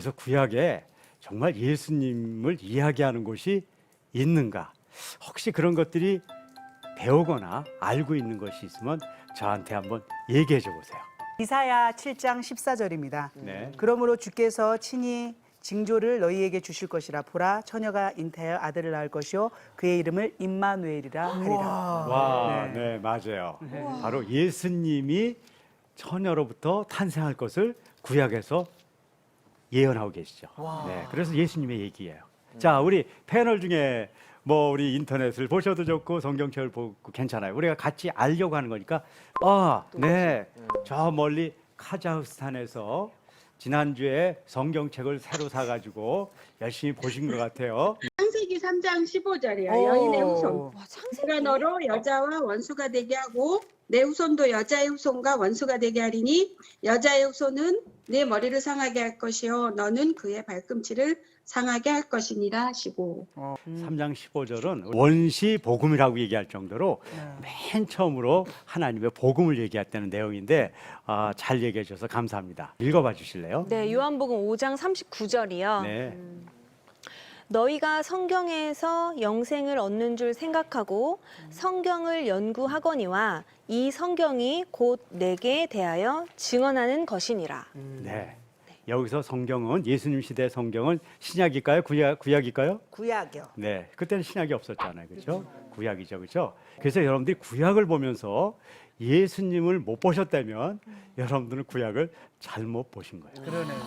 그래서 구약에 정말 예수님을 이야기하는 곳이 있는가? 혹시 그런 것들이 배우거나 알고 있는 것이 있으면 저한테 한번 얘기해 줘 보세요. 이사야 7장 14절입니다. 네. 그러므로 주께서 친히 징조를 너희에게 주실 것이라 보라 처녀가 잉태하여 아들을 낳을 것이요 그의 이름을 임마누엘이라 하리라. 와, 네, 맞아요. 바로 예수님이 처녀로부터 탄생할 것을 구약에서 예언하고 계시죠. 네, 그래서 예수님의 얘기예요. 자, 우리 패널 중에 뭐 우리 인터넷을 보셔도 좋고 성경책을 보고 괜찮아요. 우리가 같이 알려고 하는 거니까 아, 네, 저 멀리 카자흐스탄에서 지난주에 성경책을 새로 사 가지고 열심히 보신 것 같아요. 창세기 3장 15절이야. 오. 여인의 후손. 와, 창세기. 내가 너로 여자와 원수가 되게 하고 내 후손도 여자의 후손과 원수가 되게 하리니 여자의 후손은 내 머리를 상하게 할 것이요 너는 그의 발꿈치를 상하게 할 것이니라 하시고 3장 15절은 원시 복음이라고 얘기할 정도로 맨 처음으로 하나님의 복음을 얘기했다는 내용인데 아, 잘 얘기해 주셔서 감사합니다. 읽어봐 주실래요? 네, 요한복음 5장 39절이요. 네. 너희가 성경에서 영생을 얻는 줄 생각하고 성경을 연구하거니와 이 성경이 곧 내게 대하여 증언하는 것이니라. 네. 여기서 성경은 예수님 시대 성경은 신약일까요? 구약, 구약일까요? 구약이요. 네. 그때는 신약이 없었잖아요. 그렇죠? 구약이죠. 그렇죠? 그래서 여러분들이 구약을 보면서 예수님을 못 보셨다면 여러분들은 구약을 잘못 보신 거예요. 그러네요.